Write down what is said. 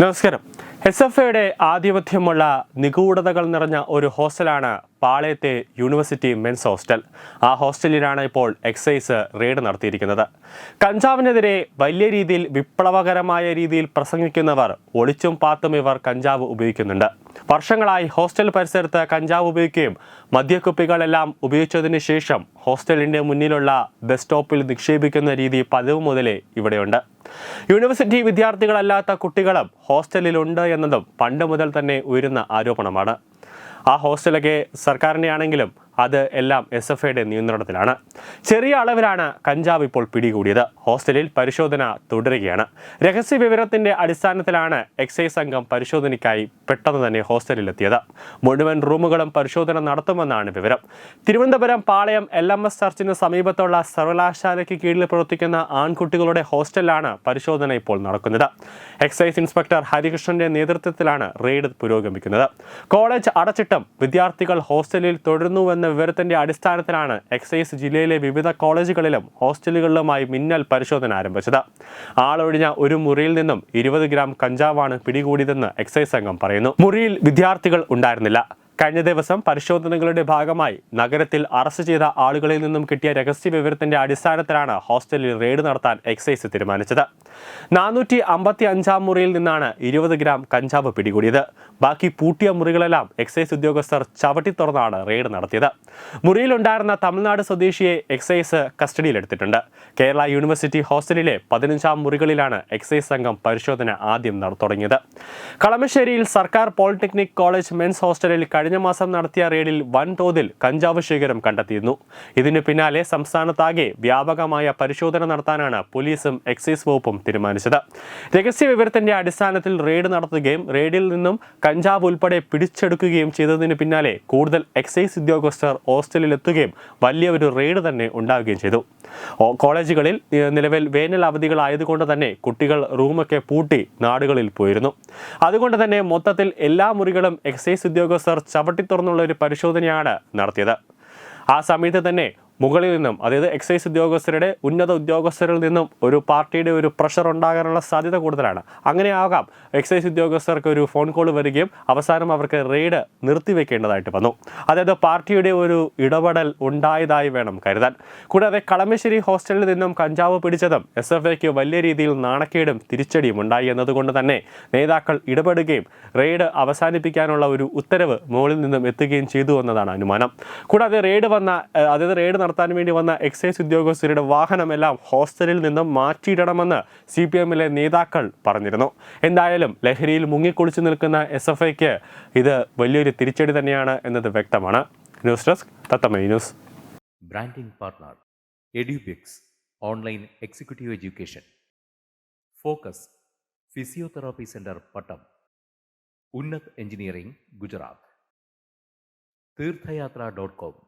നമസ്കാരം. S F ഐയുടെ ആധിപത്യമുള്ള നിഗൂഢതകൾ നിറഞ്ഞ ഒരു ഹോസ്റ്റലാണ് പാളയത്തെ യൂണിവേഴ്സിറ്റി മെൻസ് ഹോസ്റ്റൽ. ആ ഹോസ്റ്റലിലാണ് ഇപ്പോൾ എക്സൈസ് റെയ്ഡ് നടത്തിയിരിക്കുന്നത്. കഞ്ചാവിനെതിരെ വലിയ രീതിയിൽ വിപ്ലവകരമായ രീതിയിൽ പ്രസംഗിക്കുന്നവർ ഒളിച്ചും പാത്തും ഇവർ കഞ്ചാവ് ഉപയോഗിക്കുന്നുണ്ട്. വർഷങ്ങളായി ഹോസ്റ്റൽ പരിസരത്ത് കഞ്ചാവ് ഉപയോഗിക്കുകയും മദ്യക്കുപ്പികളെല്ലാം ഉപയോഗിച്ചതിന് ശേഷം ഹോസ്റ്റലിന്റെ മുന്നിലുള്ള ബസ് സ്റ്റോപ്പിൽ നിക്ഷേപിക്കുന്ന രീതി പതിവ് മുതലേ ഇവിടെയുണ്ട്. യൂണിവേഴ്സിറ്റി വിദ്യാർത്ഥികളല്ലാത്ത കുട്ടികളും ഹോസ്റ്റലിലുണ്ട് എന്നതും പണ്ട് മുതൽ തന്നെ ഉയരുന്ന ആരോപണമാണ്. ആ ഹോസ്റ്റലൊക്കെ സർക്കാരിന്റെ ആണെങ്കിലും അത് എല്ലാം എസ് എഫ് ഐയുടെ നിയന്ത്രണത്തിലാണ്. ചെറിയ അളവിലാണ് കഞ്ചാവ് ഇപ്പോൾ പിടികൂടിയത്. ഹോസ്റ്റലിൽ പരിശോധന തുടരുകയാണ്. രഹസ്യ വിവരത്തിന്റെ അടിസ്ഥാനത്തിലാണ് എക്സൈസ് സംഘം പരിശോധനയ്ക്കായി പെട്ടെന്ന് തന്നെ ഹോസ്റ്റലിലെത്തിയത്. മുഴുവൻ റൂമുകളും പരിശോധന നടത്തുമെന്നാണ് വിവരം. Thiruvananthapuram Palayam L M S ചർച്ചിന് സമീപത്തുള്ള സർവകലാശാലയ്ക്ക് കീഴിൽ പ്രവർത്തിക്കുന്ന ആൺകുട്ടികളുടെ ഹോസ്റ്റലിലാണ് പരിശോധന ഇപ്പോൾ നടക്കുന്നത്. എക്സൈസ് ഇൻസ്പെക്ടർ ഹരികൃഷ്ണന്റെ നേതൃത്വത്തിലാണ് റെയ്ഡ് പുരോഗമിക്കുന്നത്. കോളേജ് അടച്ചിട്ടും വിദ്യാർത്ഥികൾ ഹോസ്റ്റലിൽ തുടരുന്നുവെന്ന വിവരത്തിന്റെ അടിസ്ഥാനത്തിലാണ് എക്സൈസ് ജില്ലയിലെ വിവിധ കോളേജുകളിലും ഹോസ്റ്റലുകളിലുമായി മിന്നൽ പരിശോധന ആരംഭിച്ചത്. ആളൊഴിഞ്ഞ ഒരു മുറിയിൽ നിന്നും ഇരുപത് ഗ്രാം കഞ്ചാവാണ് പിടികൂടിയതെന്ന് എക്സൈസ് സംഘം പറയുന്നു. മുറിയിൽ വിദ്യാർത്ഥികൾ ഉണ്ടായിരുന്നില്ല. കഴിഞ്ഞ ദിവസം പരിശോധനകളുടെ ഭാഗമായി നഗരത്തിൽ അറസ്റ്റ് ചെയ്ത ആളുകളിൽ നിന്നും കിട്ടിയ രഹസ്യ വിവരത്തിന്റെ അടിസ്ഥാനത്തിലാണ് ഹോസ്റ്റലിൽ റെയ്ഡ് നടത്താൻ എക്സൈസ് തീരുമാനിച്ചത്. നാനൂറ്റി അമ്പത്തി അഞ്ചാം മുറിയിൽ നിന്നാണ് ഇരുപത് ഗ്രാം കഞ്ചാവ് പിടികൂടിയത്. ബാക്കി പൂട്ടിയ മുറികളെല്ലാം എക്സൈസ് ഉദ്യോഗസ്ഥർ ചവിട്ടി തുറന്നാണ് റെയ്ഡ് നടത്തിയത്. മുറിയിലുണ്ടായിരുന്ന തമിഴ്നാട് സ്വദേശിയെ എക്സൈസ് കസ്റ്റഡിയിലെടുത്തിട്ടുണ്ട്. കേരള യൂണിവേഴ്സിറ്റി ഹോസ്റ്റലിലെ പതിനഞ്ചാം മുറികളിലാണ് എക്സൈസ് സംഘം പരിശോധന ആദ്യം തുടങ്ങിയത്. കളമശ്ശേരിയിൽ സർക്കാർ പോളിടെക്നിക് കോളേജ് മെൻസ് ഹോസ്റ്റലിൽ മാസം നടത്തിയ റെയ്ഡിൽ വൻതോതിൽ കഞ്ചാവ് ശേഖരം കണ്ടെത്തിയിരുന്നു. ഇതിനു പിന്നാലെ സംസ്ഥാനത്താകെ വ്യാപകമായ പരിശോധന നടത്താനാണ് പോലീസും എക്സൈസ് വകുപ്പും തീരുമാനിച്ചത്. രഹസ്യ വിവരത്തിന്റെ അടിസ്ഥാനത്തിൽ റെയ്ഡ് നടത്തുകയും റെയ്ഡിൽ നിന്നും കഞ്ചാവ് ഉൾപ്പെടെ പിടിച്ചെടുക്കുകയും ചെയ്തതിന് പിന്നാലെ കൂടുതൽ എക്സൈസ് ഉദ്യോഗസ്ഥർ ഹോസ്റ്റലിൽ എത്തുകയും വലിയ ഒരു റെയ്ഡ് തന്നെ ഉണ്ടാവുകയും ചെയ്തു. കോളേജുകളിൽ നിലവിൽ വേനൽ അവധികളായതുകൊണ്ട് തന്നെ കുട്ടികൾ റൂമൊക്കെ പൂട്ടി നാടുകളിൽ പോയിരുന്നു. അതുകൊണ്ട് തന്നെ മൊത്തത്തിൽ എല്ലാ മുറികളും എക്സൈസ് ഉദ്യോഗസ്ഥർ ചവിട്ടി തുറന്നുള്ള ഒരു പരിശോധനയാണ് നടത്തിയത്. ആ സമയത്ത് തന്നെ മുകളിൽ നിന്നും അതായത് എക്സൈസ് ഉദ്യോഗസ്ഥരുടെ ഉന്നത ഉദ്യോഗസ്ഥരിൽ നിന്നും ഒരു പാർട്ടിയുടെ ഒരു പ്രഷർ ഉണ്ടാകാനുള്ള സാധ്യത കൂടുതലാണ്. അങ്ങനെ ആകാം എക്സൈസ് ഉദ്യോഗസ്ഥർക്ക് ഒരു ഫോൺ കോൾ വരികയും അവസാനം അവർക്ക് റെയ്ഡ് നിർത്തിവെക്കേണ്ടതായിട്ട് വന്നു. അതായത് പാർട്ടിയുടെ ഒരു ഇടപെടൽ ഉണ്ടായതായി വേണം കരുതാൻ. കൂടാതെ കളമശ്ശേരി ഹോസ്റ്റലിൽ നിന്നും കഞ്ചാവ് പിടിച്ചതും എസ് എഫ് ഐക്ക് വലിയ രീതിയിൽ നാണക്കേടും തിരിച്ചടിയും ഉണ്ടായി എന്നതുകൊണ്ട് തന്നെ നേതാക്കൾ ഇടപെടുകയും റെയ്ഡ് അവസാനിപ്പിക്കാനുള്ള ഒരു ഉത്തരവ് മുകളിൽ നിന്നും എത്തുകയും ചെയ്തു എന്നതാണ് അനുമാനം. കൂടാതെ റെയ്ഡ് വന്ന അതായത് റെയ്ഡ് നടത്താൻ വേണ്ടി വന്ന എക്സൈസ് ഉദ്യോഗസ്ഥരുടെ വാഹനമെല്ലാം ഹോസ്റ്റലിൽ നിന്നും മാറ്റിയിടണമെന്ന് സി പി എമ്മിലെ നേതാക്കൾ പറഞ്ഞിരുന്നു. എന്തായാലും ലഹരിയിൽ മുങ്ങിക്കുളിച്ചു നിൽക്കുന്ന എസ് എഫ് ഐക്ക് ഇത് വലിയൊരു തിരിച്ചടി തന്നെയാണ് എന്നത് വ്യക്തമാണ്. News desk തത്തമൈ news. Branding partner Edubix online executive education. Focus physiotherapy centre Pattom. Unnat engineering Gujarat. Theerthayathra dot com.